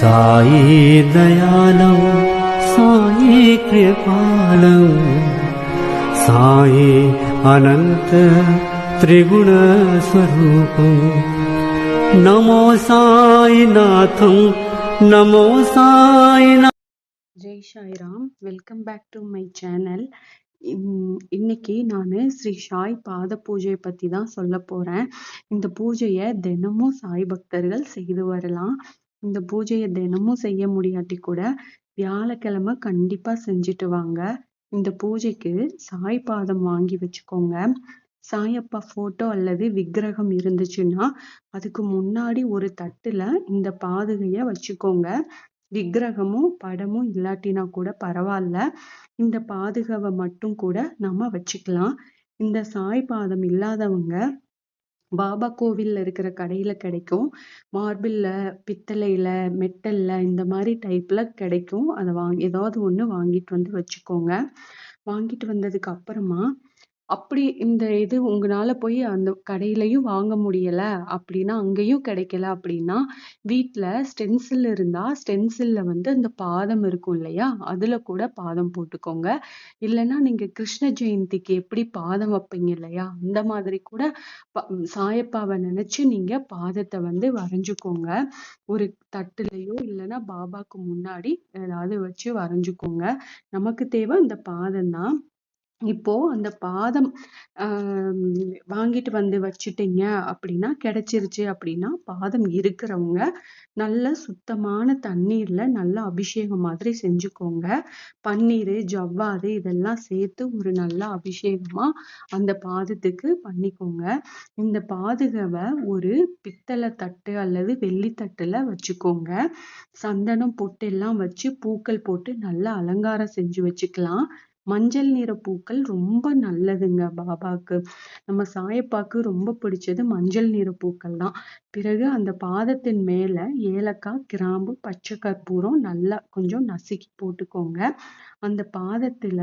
சாயி दयालौ साई कृपालौ साई அனந்த त्रिगुणस्वरूपं நமோ साईनाथं நமோ साईना Jai Sairam welcome back to my channel இன்னைக்கு நான் ஸ்ரீ சாய் பாத பூஜையை பற்றி தான் சொல்ல போறேன். இந்த பூஜையை தினமும் சாய் பக்தர்கள் செய்து வரலாம். இந்த பூஜையை தினமும் செய்ய முடியாட்டி கூட வியாழக்கிழமை கண்டிப்பா செஞ்சுட்டு வாங்க. இந்த பூஜைக்கு சாய் பாதம் வாங்கி வச்சுக்கோங்க. சாயப்பா போட்டோ அல்லது விக்கிரகம் இருந்துச்சுன்னா அதுக்கு முன்னாடி ஒரு தட்டுல இந்த பாதுகைய வச்சுக்கோங்க. விக்கிரகமும் படமும் இல்லாட்டினா கூட பரவாயில்ல. இந்த பாதுகாவை மட்டும் கூட நம்ம வச்சுக்கலாம். இந்த சாய் பாதம் இல்லாதவங்க பாபா கோவில்ல இருக்கிற கடையில கிடைக்கும். மார்பிள்ல பித்தளையில மெட்டல்ல இந்த மாதிரி டைப்ல கிடைக்கும். அதை வாங்கி ஏதாவது ஒண்ணு வாங்கிட்டு வந்து வச்சுக்கோங்க. வாங்கிட்டு வந்ததுக்கு அப்புறமா அப்படி இந்த இது உங்களால போய் அந்த கடையிலையும் வாங்க முடியல அப்படின்னா அங்கேயும் கிடைக்கல அப்படின்னா வீட்டில் ஸ்டென்சில் இருந்தா ஸ்டென்சில்ல வந்து அந்த பாதம் இருக்கும் இல்லையா அதுல கூட பாதம் போட்டுக்கோங்க. இல்லைன்னா நீங்க கிருஷ்ண ஜெயந்திக்கு எப்படி பாதம் வைப்பீங்க இல்லையா அந்த மாதிரி கூட சாயப்பாவை நினைச்சு நீங்க பாதத்தை வந்து வரைஞ்சுக்கோங்க. ஒரு தட்டுலையோ இல்லைன்னா பாபாக்கு முன்னாடி ஏதாவது வச்சு வரைஞ்சுக்கோங்க. நமக்கு தேவை இந்த பாதம் தான். இப்போ அந்த பாதம் ஆஹ் வாங்கிட்டு வந்து வச்சுட்டீங்க அப்படின்னா கிடைச்சிருச்சு அப்படின்னா பாதம் இருக்கிறவங்க நல்ல சுத்தமான தண்ணீர்ல நல்லா அபிஷேகம் மாதிரி செஞ்சுக்கோங்க. பன்னீர் ஜவ்வாது இதெல்லாம் சேர்த்து ஒரு நல்ல அபிஷேகமா அந்த பாதத்துக்கு பண்ணிக்கோங்க. இந்த பாதுகாவை ஒரு பித்தளை தட்டு அல்லது வெள்ளித்தட்டுல வச்சுக்கோங்க. சந்தனம் பொட்டு எல்லாம் வச்சு பூக்கள் போட்டு நல்லா அலங்காரம் செஞ்சு வச்சுக்கலாம். மஞ்சள் நிற பூக்கள் ரொம்ப நல்லதுங்க பாபாக்கு. நம்ம சாயப்பாக்கு ரொம்ப பிடிச்சது மஞ்சள் நிற பூக்கள் தான். பிறகு அந்த பாதத்தின் மேல ஏலக்காய் கிராம்பு பச்சை கற்பூரம் நல்லா கொஞ்சம் நசுக்கி போட்டுக்கோங்க. அந்த பாதத்துல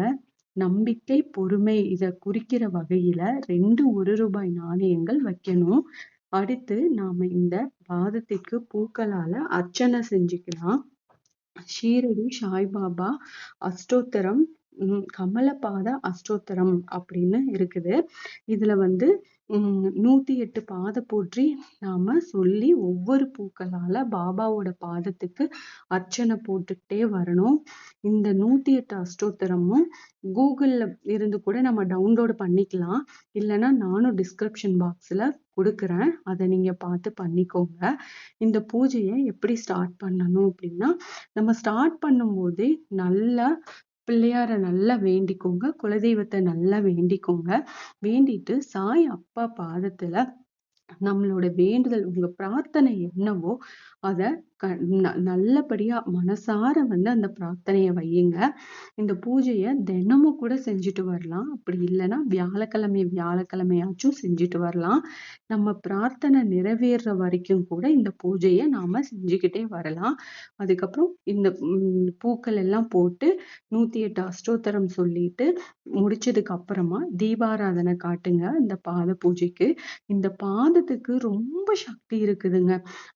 நம்பிக்கை பொறுமை இதை குறிக்கிற வகையில ரெண்டு ஒரு ரூபாய் நாணயங்கள் வைக்கணும். அடுத்து நாம இந்த பாதத்துக்கு பூக்களால அர்ச்சனை செஞ்சுக்கலாம். ஷீரடி சாய்பாபா அஷ்டோத்தரம் உம் கமலபாத அஷ்டோத்தரம் அப்படின்னு இருக்குது. இதுல வந்து உம் நூத்தி எட்டு பாத போற்றி நாம சொல்லி ஒவ்வொரு பூக்களால பாபாவோட பாதத்துக்கு அர்ச்சனை போட்டுக்கிட்டே வரணும். இந்த நூத்தி எட்டு அஷ்டோத்தரமும் கூகுள்ல இருந்து கூட நம்ம டவுன்லோட் பண்ணிக்கலாம். இல்லைன்னா நானும் டிஸ்கிரிப்ஷன் பாக்ஸ்ல கொடுக்குறேன். அதை நீங்க பார்த்து பண்ணிக்கோங்க. இந்த பூஜையை எப்படி ஸ்டார்ட் பண்ணணும் அப்படின்னா நம்ம ஸ்டார்ட் பண்ணும் போதே நல்லா பிள்ளையார நல்லா வேண்டிக்கோங்க குலதெய்வத்தை நல்லா வேண்டிக்கோங்க. வேண்டிட்டு சாய் அப்பா பாதத்துல நம்மளோட வேண்டுதல் உங்க பிரார்த்தனை என்னவோ அத க ந நல்லபடியா மனசார வந்து அந்த பிரார்த்தனைய வையுங்க. இந்த பூஜைய தினமும் கூட செஞ்சுட்டு வரலாம். அப்படி இல்லைன்னா வியாழக்கிழமை வியாழக்கிழமையாச்சும் செஞ்சுட்டு வரலாம். நம்ம பிரார்த்தனை நிறைவேறுற வரைக்கும் கூட இந்த பூஜைய நாம செஞ்சுக்கிட்டே வரலாம். அதுக்கப்புறம் இந்த உம் பூக்கள் எல்லாம் போட்டு நூத்தி எட்டு அஷ்டோத்தரம் சொல்லிட்டு முடிச்சதுக்கு அப்புறமா தீபாராதனை காட்டுங்க. இந்த பாத பூஜைக்கு. இந்த பாதத்துக்கு ரொம்ப சக்தி இருக்குதுங்க.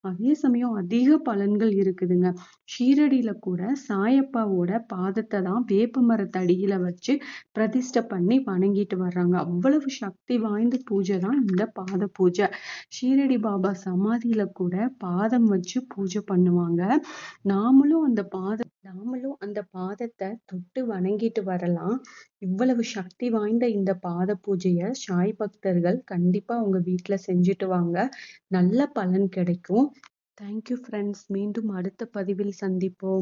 அதே சமயம் அதிக பலன்கள் இருக்குதுங்க. ஷீரடியில கூட சாயப்பாவோட பாதத்தை தான் வேப்ப மரத்தடியில வச்சு பிரதிஷ்டை பண்ணி வணங்கிட்டு வர்றாங்க. அவ்வளவு சக்தி வாய்ந்த பூஜை தான் இந்த பாத பூஜை. ஷீரடி பாபா சமாதியில கூட பாதம் வச்சு பூஜை பண்ணுவாங்க. நாமளும் அந்த பாத நாமளும் அந்த பாதத்தை தொட்டு வணங்கிட்டு வரலாம். இவ்வளவு சக்தி வாய்ந்த இந்த பாத பூஜைய சாய் பக்தர்கள் கண்டிப்பா உங்க வீட்டுல செஞ்சுட்டு வாங்க. நல்ல பலன் கிடைக்கும். தேங்க்யூ ஃப்ரெண்ட்ஸ் மீண்டும் அடுத்த பதிவில் சந்திப்போம்.